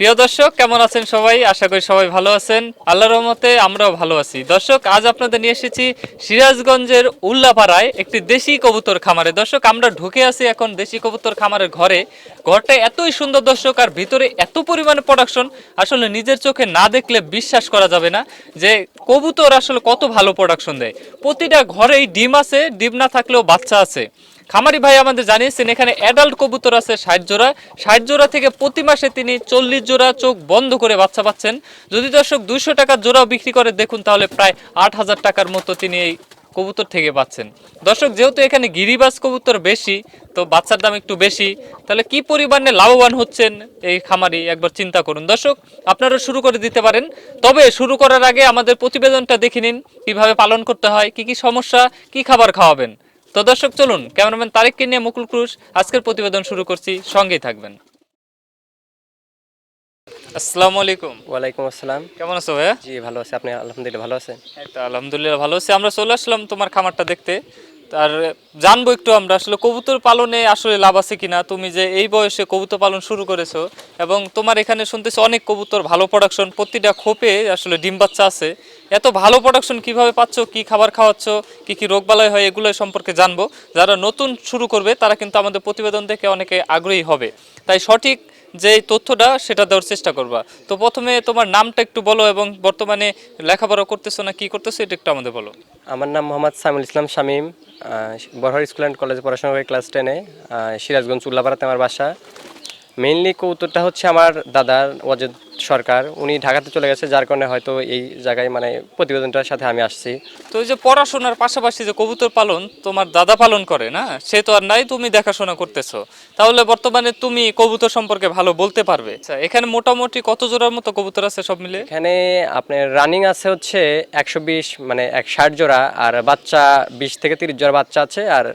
প্রিয় দর্শক, কেমন আছেন সবাই? আশা করি সবাই ভালো আছেন। আল্লাহর রহমতে আমরাও ভালো আছি। দর্শক, আজ আপনাদের নিয়ে এসেছি সিরাজগঞ্জের উল্লাপাড়ায় একটি দেশি কবুতর খামারে। দর্শক, আমরা ঢুকে আছি এখন দেশি কবুতর খামারের ঘরে। ঘরটা এতই সুন্দর দর্শক, আর ভিতরে এত পরিমাণে প্রোডাকশন আসলে নিজের চোখে না দেখলে বিশ্বাস করা যাবে না যে কবুতর আসলে কত ভালো প্রোডাকশন দেয়। প্রতিটা ঘরেই ডিম আছে, ডিম না থাকলেও বাচ্চা আছে। খামারি ভাই আমাদের জানিয়েছেন, এখানে অ্যাডাল্ট কবুতর আছে ষাট জোড়া। ষাট জোড়া থেকে প্রতি মাসে তিনি চল্লিশ জোড়া চোখ বন্ধ করে বাচ্চা পাচ্ছেন। যদি দর্শক দুইশো টাকার জোড়াও বিক্রি করে, দেখুন তাহলে প্রায় আট হাজার টাকার মতো তিনি এই কবুতর থেকে পাচ্ছেন। দর্শক, যেহেতু এখানে গিরিবাস কবুতর বেশি, তো বাচ্চার দাম একটু বেশি, তাহলে কি পরিমাণে লাভবান হচ্ছেন এই খামারি? একবার চিন্তা করুন। দর্শক, আপনারা শুরু করে দিতে পারেন। তবে শুরু করার আগে আমাদের প্রতিবেদনটা দেখে নিন, কীভাবে পালন করতে হয়, কি কি সমস্যা, কি খাবার খাওয়াবেন। তো দর্শক চলুন ক্যামেরাম্যান তারেককে নিয়ে মুকুল ক্রুশ। আজকের প্রতিবেদন শুরু করছি সঙ্গেই থাকবেন। আসসালামু আলাইকুম। ওয়ালাইকুম আসসালাম। কেমন আছো ভাইয়া? জি ভালো আছি। আপনি আলহামদুলিল্লাহ ভালো আছেন? এই তো আলহামদুলিল্লাহ ভালো আছি। আমরা চলে আসলাম তোমার খামারটা দেখতে। আর জানব একটু আমরা, আসলে কবুতর পালনে আসলে লাভ আছে কিনা? তুমি যে এই বয়সে কবুতর পালন শুরু করেছ এবং তোমার এখানে শুনতেছি অনেক কবুতর ভালো প্রোডাকশন প্রতিটা খোপে আসলে ডিম বাচ্চা আছে। এত ভালো প্রোডাকশন কীভাবে পাচ্ছ? কি খাবার খাওয়াচ্ছ? কি কি রোগবালাই হয়? এগুলো সম্পর্কে জানব। যারা নতুন শুরু করবে, তারা কিন্তু আমাদের প্রতিবেদন দেখে অনেকে আগ্রহী হবে। তাই সঠিক যে তথ্যটা, সেটা দেওয়ার চেষ্টা করবা। তো প্রথমে তোমার নামটা একটু বলো এবং বর্তমানে লেখাপড়া করতেছো না কি করতেছো, এটা একটু আমাদের বলো। আমার নাম মোহাম্মদ সামিল ইসলাম শামীম বরহর স্কুল অ্যান্ড কলেজে পড়াশোনা করে ক্লাস টেনে সিরাজগঞ্জ উল্লাপাড়াতে আমার বাসা। মেইনলি কৌতুকটা হচ্ছে আমার দাদার ওয়াজেদ সরকার। উনি ঢাকাতে চলে গেছে যার কারণে হয়তো এই জায়গায় মানে প্রতিবেদনটার সাথে আমি আসছি। তো এই যে পড়াশোনার পাশাপাশি যে কবুতর পালন তোমার দাদা পালন করে না সে তো আর নাই তুমি দেখাশোনা করতেছো। তাহলে বর্তমানে তুমি কবুতর সম্পর্কে ভালো বলতে পারবে। আচ্ছা এখানে মোটামুটি কত জোড়ার মতো কবুতর আছে সব মিলে? এখানে আপনার রানিং আছে হচ্ছে একশো বিশ মানে এক ষাট জোড়া আর বাচ্চা বিশ থেকে তিরিশ জোড়া বাচ্চা আছে আর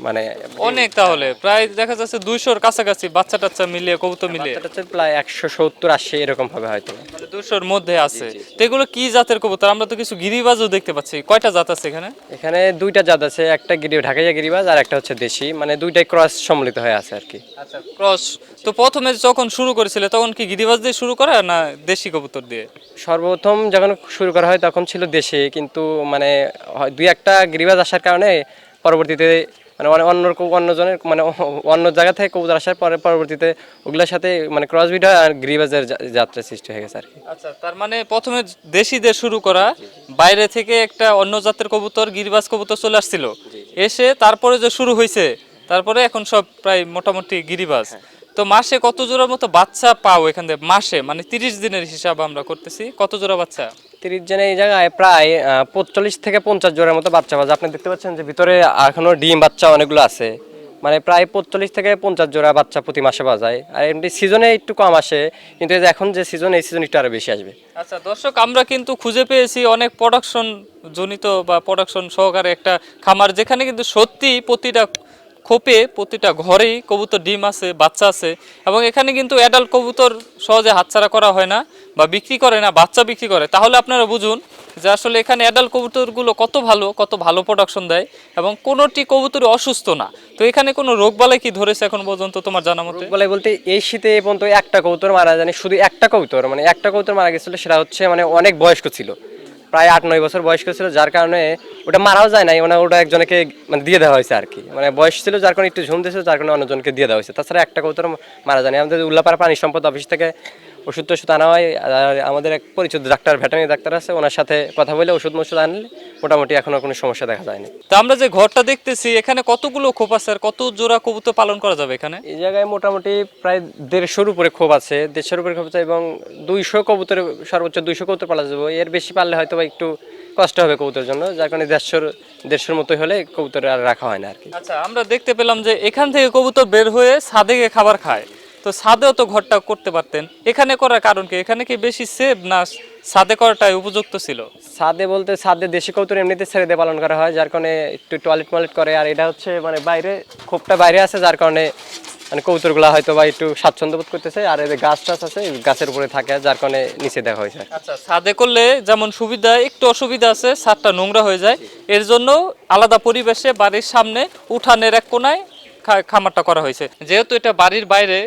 মানে অনেক তাহলে প্রায় দেখা যাচ্ছে দুইশোর কাছাকাছি বাচ্চা টাচ্চা মিলিয়ে কবুতর মিলিয়ে। প্রায় একশো সত্তর আশি এরকম হবে হয়তো। দুশোর মধ্যে আছে। তো এগুলো কি জাতের কবুতর? আমরা তো কিছু গিরিবাজও দেখতে পাচ্ছি। কয়টা জাত আছে এখানে? এখানে দুইটা জাত আছে একটা গিরি ঢাকাইয়া গিরিবাজ আর একটা হচ্ছে দেশি। মানে দুইটাই ক্রস সম্মিলিত হয়ে আছে আর কি। আচ্ছা ক্রস। তো প্রথমে যখন শুরু করেছিলে তখন কি গিরিবাজ দিয়ে শুরু করা না দেশি কবুতর দিয়ে? সর্বপ্রথম যখন শুরু করা হয় তখন ছিল দেশে কিন্তু মানে হয়- দুই একটা গিরিবাজ আসার কারণে পরবর্তীতে মানে অনে- অন্য কৌ- অন্যজনের মানে অন্য জায়গা থেকে কবুতর আসার পরে পরবর্তীতে ওগুলোর সাথে মানে ক্রস বিড হয় আর গিরিবাজের যাত্রা সৃষ্টি হয়ে গেছে আর কি। আচ্ছা তার মানে প্রথমে দেশিদের শুরু করা বাইরে থেকে একটা অন্য জাতের কবুতর গিরিবাজ কবুতর চলে আসছিল। এসে তারপরে যে শুরু হয়েছে তারপরে এখন সব প্রায় মোটামুটি গিরিবাজ। তো মাসে কত জোড়ার মতো বাচ্চা পাও এখান থেকে? মাসে মানে তিরিশ দিনের হিসাব আমরা করতেছি। কত জোড়া বাচ্চা? তিরিশ জনে এই জায়গায় প্রায় পঁচল্লিশ থেকে পঞ্চাশ জোড়ার মতো বাচ্চা বাজে। আপনি দেখতে পাচ্ছেন যে ভিতরে এখনও ডিম, বাচ্চা অনেকগুলো আছে। মানে প্রায় পঁচল্লিশ থেকে পঞ্চাশ জোড়া বাচ্চা প্রতি মাসে বাজায় আর এমনি সিজনে একটু কম আসে, কিন্তু এখন যে সিজন এই সিজন একটু আরও বেশি আসবে। আচ্ছা দর্শক, আমরা কিন্তু খুঁজে পেয়েছি অনেক প্রোডাকশন জনিত বা প্রোডাকশন সহকারে একটা খামার, যেখানে কিন্তু সত্যি প্রতিটা খোপে প্রতিটা ঘরেই কবুতর, ডিম আছে, বাচ্চা আছে এবং এখানে কিন্তু অ্যাডাল্ট কবুতর সহজে হাতছাড়া করা হয় না বা বিক্রি করে না, বাচ্চা বিক্রি করে। তাহলে আপনারা বুঝুন যে আসলে এখানে অ্যাডাল্ট কবুতরগুলো কত ভালো কত ভালো প্রোডাকশন দেয় এবং কোনোটি কবুতর অসুস্থ না। তো এখানে কোনো রোগবালাই কি ধরেছে এখন পর্যন্ত তোমার জানা মতে? বলে বলতে এই শীতে পর্যন্ত একটা কবুতর মারা জানি শুধু একটা কবুতর মানে একটা কবুতর মারা গেছিল, সেটা হচ্ছে মানে অনেক বয়স্ক ছিল। প্রায় আট, নয় বছর বয়স্ক ছিল, যার কারণে ওটা মারাও যায় নাই ওনার ওটা একজনকে মানে দিয়ে দেওয়া হয়েছে আর কি মানে বয়স ছিল, যার কারণে একটু ঝুম দিয়েছিল যার কারণে অন্যজনকে দিয়ে দেওয়া হয়েছে। তাছাড়া একটা কবুতর মারা যায় আমাদের উল্লাপাড়া প্রাণী সম্পদ অফিস থেকে ওষুধ টষুধ আনা হয়, আর আমাদের এক পরিচিত ডাক্তার ভেটানি ডাক্তার আছে, ওনার সাথে কথা বলে ওষুধ মষুধ আনলে মোটামুটি এখনও কোনো সমস্যা দেখা যায়নি। তো আমরা যে ঘরটা দেখতেছি এখানে কতগুলো খোপ আছে আর কত জোড়া কবুতর পালন করা যাবে এখানে? এই জায়গায় মোটামুটি প্রায় দেড়শোর উপরে ক্ষোভ আছে। দেড়শোর উপরে খোপ আছে এবং দুইশো কবুতর সর্বোচ্চ দুইশো কবুতর পালা যাব। এর বেশি পারলে হয়তো বা একটু কষ্ট হবে কবুতরের জন্য যার কারণে দেড়শোর দেড়শোর মতোই হলে কবুতর আর রাখা হয় না আর কি। আচ্ছা আমরা দেখতে পেলাম যে এখান থেকে কবুতর বের হয়ে ছাদে গিয়ে খাবার খায়। তো ছাদেও তো ঘরটা করতে পারতেন। এখানে করার কারণ কি? এখানে কি বেশি সেভ না ছাদে করাটাই উপযুক্ত ছিল? ছাদে বলতে ছাদে দেশি কবুতর এমনিতে ছেড়ে দিয়ে পালন করা হয় যার কারণে একটু টয়লেট ময়লেট করে আর এটা হচ্ছে মানে বাইরে খোপটা বাইরে আছে যার কারণে মানে কবুতরগুলা হয়তো বা একটু স্বাচ্ছন্দ্য বোধ করতেছে আর যে গাছ টাছ আছে গাছের উপরে থাকে যার কারণে নিচে দেওয়া হয়েছে। আচ্ছা ছাদে করলে যেমন সুবিধা একটু অসুবিধা আছে ছাদটা নোংরা হয়ে যায়। এর জন্য আলাদা পরিবেশে বাড়ির সামনে উঠানের এক কোনায় খা- খামারটা করা হয়েছে। যেহেতু এটা বাড়ির বাইরে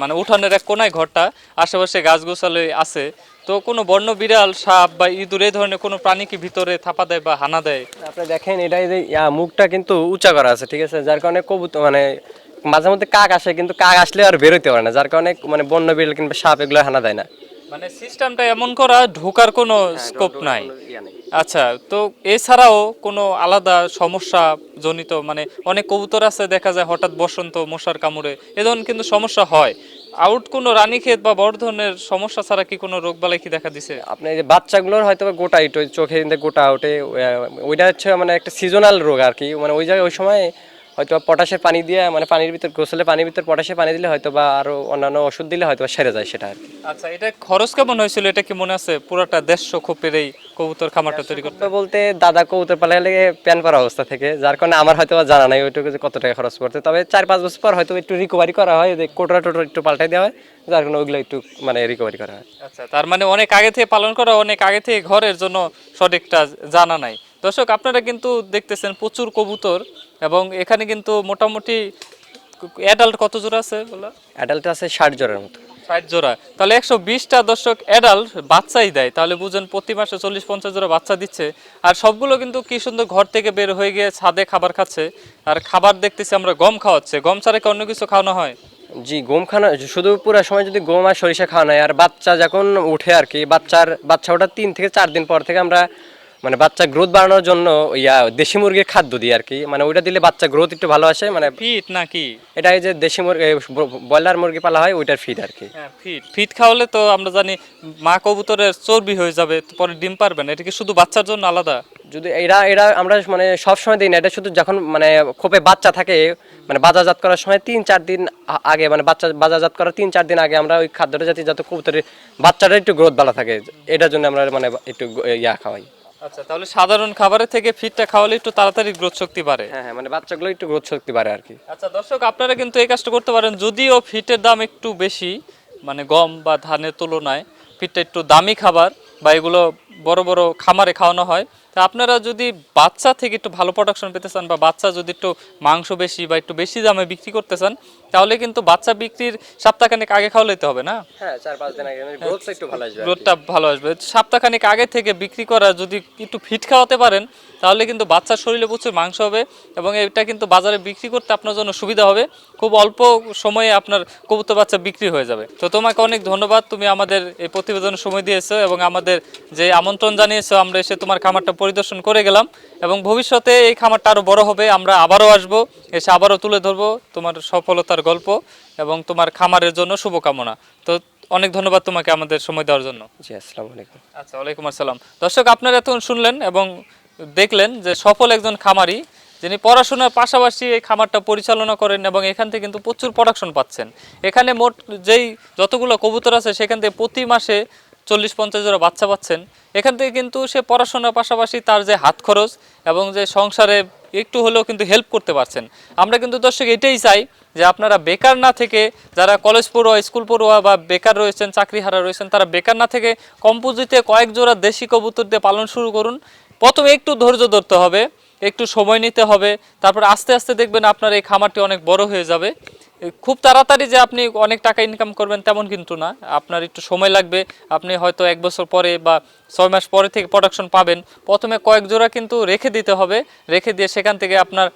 মানে উঠানের এক কোনায় ঘরটা, আশেপাশে গাছ গোছালে আছে। তো কোনো বন্য বিড়াল, সাপ বা ইঁদুর, এই ধরনের কোনো প্রাণী কি ভিতরে থাপা দেয় বা হানা দেয়? আপনি দেখেন এটা যে মুখটা কিন্তু উঁচা করা আছে, ঠিক আছে? যার কারণে কবুতর মানে মাঝে মধ্যে কাক আসে, কিন্তু কাক আসলে আর বেরোতে পারে না। যার কারণে মানে বন্য বিড়াল কিংবা সাপ এগুলো হানা দেয় না। মানে সিস্টেমটা এমন করা ঢোকার কোনো স্কোপ নাই। আচ্ছা তো এছাড়াও কোনো আলাদা সমস্যা জনিত মানে অনেক কবুতর আছে দেখা যায় হঠাৎ বসন্ত মশার কামড়ে এ ধরনের কিন্তু সমস্যা হয়। আউট কোনো রানীক্ষেত বা বড় ধরনের সমস্যা ছাড়া কি কোনো রোগ বালাই কি দেখা দিছে? আপনি এই যে বাচ্চাগুলোর হয়তো গোটা ইটো চোখে গোটা আউটে ওইটা হচ্ছে মানে একটা সিজনাল রোগ আর কি। মানে ওই জায়গায় ওই সময় হয়তো পটাশের পানি দিয়ে মানে পানির ভিতর গোসলে পানির ভিতর পটাশের পানি দিলে হয়তো বা আরও অন্যান্য ওষুধ দিলে হয়তো সেরে যায় সেটা আর কি। আচ্ছা এটা খরচ কেমন হয়েছিল? এটা কি মনে আছে? পুরোটা দেড়শো খোপের এই কবুতর খামারটা তৈরি করতে? বলতে দাদা কবুতর পালা লেগে প্যান করা অবস্থা থেকে যার কারণে আমার হয়তো বা জানা নাই ওইটুকু যে কত টাকা খরচ করতে তবে চার পাঁচ বছর পর হয়তো একটু রিকভারি করা হয় যে কোটরা টোটরা একটু পাল্টাই দেওয়া হয় যার কারণে ওইগুলো একটু মানে রিকভারি করা হয়। আচ্ছা তার মানে অনেক আগে থেকে পালন করা অনেক আগে থেকে ঘরের জন্য সঠিকটা জানা নাই। দর্শক আপনারা কিন্তু দেখতেছেন প্রচুর কবুতর এবং এখানে কিন্তু মোটামুটি অ্যাডাল্ট কত জোড়া আছে বলো? অ্যাডাল্ট আছে ষাট জনের মতো। ষাট জোড়া। তাহলে একশো বিশটা দর্শক অ্যাডাল্ট বাচ্চাই দেয়। তাহলে বুঝেন প্রতি মাসে চল্লিশ পঞ্চাশ জোড়া বাচ্চা দিচ্ছে। আর সবগুলো কিন্তু কি সুন্দর ঘর থেকে বের হয়ে গিয়ে ছাদে খাবার খাচ্ছে। আর খাবার দেখতেছি আমরা গম খাওয়াচ্ছে। গম ছাড়া কি অন্য কিছু খাওয়ানো হয়? জি গম খানা শুধু পুরো সময় যদি গম আর সরিষা খাওয়া হয় আর বাচ্চা যখন উঠে আর কি বাচ্চার বাচ্চা ওটা তিন থেকে চার দিন পর থেকে আমরা মানে বাচ্চা গ্রোথ বাড়ানোর জন্য ইয়া দেশি মুরগির খাদ্য দিই আর কি। মানে ওইটা দিলে বাচ্চা গ্রোথ একটু ভালো আসে মানে ফিট নাকি? এটা এই যে দেশি মুরগি ব্রয়লার মুরগি পালা হয় ওইটার ফিড আর কি। হ্যাঁ ফিট ফিট খাওয়ালে তো আমরা জানি মা কবুতরের চর্বি হয়ে যাবে পরে ডিম পারবে না। এটা কি শুধু বাচ্চার জন্য আলাদা? যদি এরা এরা আমরা মানে সব সময় দিই না এটা শুধু যখন মানে খোপে বাচ্চা থাকে মানে বাজারজাত করার সময় তিন চার দিন আগে মানে বাচ্চা বাজারজাত করার তিন চার দিন আগে আমরা ওই খাদ্যটা যাতে যাতে কবুতরের বাচ্চাটা একটু গ্রোথ ভালো থাকে। এটার জন্য আমরা মানে একটু ইয়া খাওয়াই। আচ্ছা তাহলে সাধারণ খাবারের থেকে ফিটটা খাওয়ালে একটু তাড়াতাড়ি গ্রোথ শক্তি বাড়ে। হ্যাঁ হ্যাঁ মানে বাচ্চাগুলো একটু গ্রোথ শক্তি বাড়ে আর কি। আচ্ছা দর্শক আপনারা কিন্তু এই কাজটা করতে পারেন যদিও ফিটের দাম একটু বেশি মানে গম বা ধানের তুলনায় ফিটটা একটু দামি খাবার বা এগুলো বড় বড় খামারে খাওয়ানো হয়। তা আপনারা যদি বাচ্চা থেকে একটু ভালো প্রোডাকশন পেতে চান বা বাচ্চা যদি একটু মাংস বেশি বা একটু বেশি দামে বিক্রি করতে চান তাহলে কিন্তু বাচ্চা বিক্রির সপ্তাহখানেক আগে খাওয়ালেতে হবে না? হ্যাঁ চার পাঁচ দিন আগে গ্রোথটা একটু ভালো আসবে গ্রোথটা ভালো আসবে। সপ্তাহখানিক আগে থেকে বিক্রি করা যদি একটু ফিট খাওয়াতে পারেন তাহলে কিন্তু বাচ্চার শরীরে প্রচুর মাংস হবে এবং এটা কিন্তু বাজারে বিক্রি করতে আপনার জন্য সুবিধা হবে। খুব অল্প সময়ে আপনার কবুতর বাচ্চা বিক্রি হয়ে যাবে। তো তোমাকে অনেক ধন্যবাদ তুমি আমাদের এই প্রতিবেদনের সময় দিয়েছ এবং আমাদের যে আমন্ত্রণ জানিয়েছো আমরা এসে তোমার খামারটা পরিদর্শন করে গেলাম এবং ভবিষ্যতে এই খামারটা আরও বড় হবে আমরা আবারও আসব এসে আবারও তুলে ধরবো তোমার সফলতার গল্প এবং তোমার খামারের জন্য শুভকামনা। তো অনেক ধন্যবাদ তোমাকে আমাদের সময় দেওয়ার জন্য। জি আসসালামু আলাইকুম। আচ্ছা ওয়ালাইকুম আসসালাম। দর্শক আপনারা এতক্ষণ শুনলেন এবং দেখলেন যে সফল একজন খামারি যিনি পড়াশোনার পাশাপাশি এই খামারটা পরিচালনা করেন এবং এখান থেকে কিন্তু প্রচুর প্রোডাকশন পাচ্ছেন। এখানে মোট যেই যতগুলো কবুতর আছে সেখান থেকে প্রতি মাসে চল্লিশ পঞ্চাশ জোড়া বাচ্চা পাচ্ছেন। এখান থেকে কিন্তু সে পড়াশোনার পাশাপাশি তার যে হাত খরচ এবং যে সংসারে একটু হলেও কিন্তু হেল্প করতে পারছেন। আমরা কিন্তু দর্শক এটাই চাই যে আপনারা বেকার না থেকে যারা কলেজ পড়ুয়া স্কুল পড়ুয়া বা বেকার রয়েছেন, চাকরিহারা রয়েছেন, তারা বেকার না থেকে কম পুঁজিতে কয়েক জোড়া দেশি কবুতর দিয়ে পালন শুরু করুন। প্রথমে একটু ধৈর্য ধরতে হবে, একটু সময় নিতে হবে, তারপর আস্তে আস্তে দেখবেন আপনার এই খামারটি অনেক বড় হয়ে যাবে। খুব তাড়াতাড়ি যে আপনি অনেক টাকা ইনকাম করবেন তেমন কিন্তু না। আপনার একটু সময় লাগবে। আপনি হয়তো এক বছর পরে বা ছয় মাস পরে থেকে প্রোডাকশন পাবেন। প্রথমে কয়েক জোড়া কিন্তু রেখে দিতে হবে। রেখে দিয়ে সেখান থেকে আপনার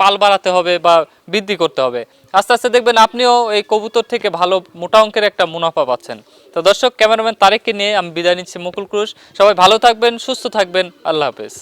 পাল বাড়াতে হবে বা বৃদ্ধি করতে হবে। আস্তে আস্তে দেখবেন আপনিও এই কবুতর থেকে ভালো মোটা অঙ্কের একটা মুনাফা পাচ্ছেন। তো দর্শক, ক্যামেরাম্যান তারেককে নিয়ে আমি বিদায় নিচ্ছি মুকুল ক্রুশ। সবাই ভালো থাকবেন, সুস্থ থাকবেন। আল্লাহ হাফেজ।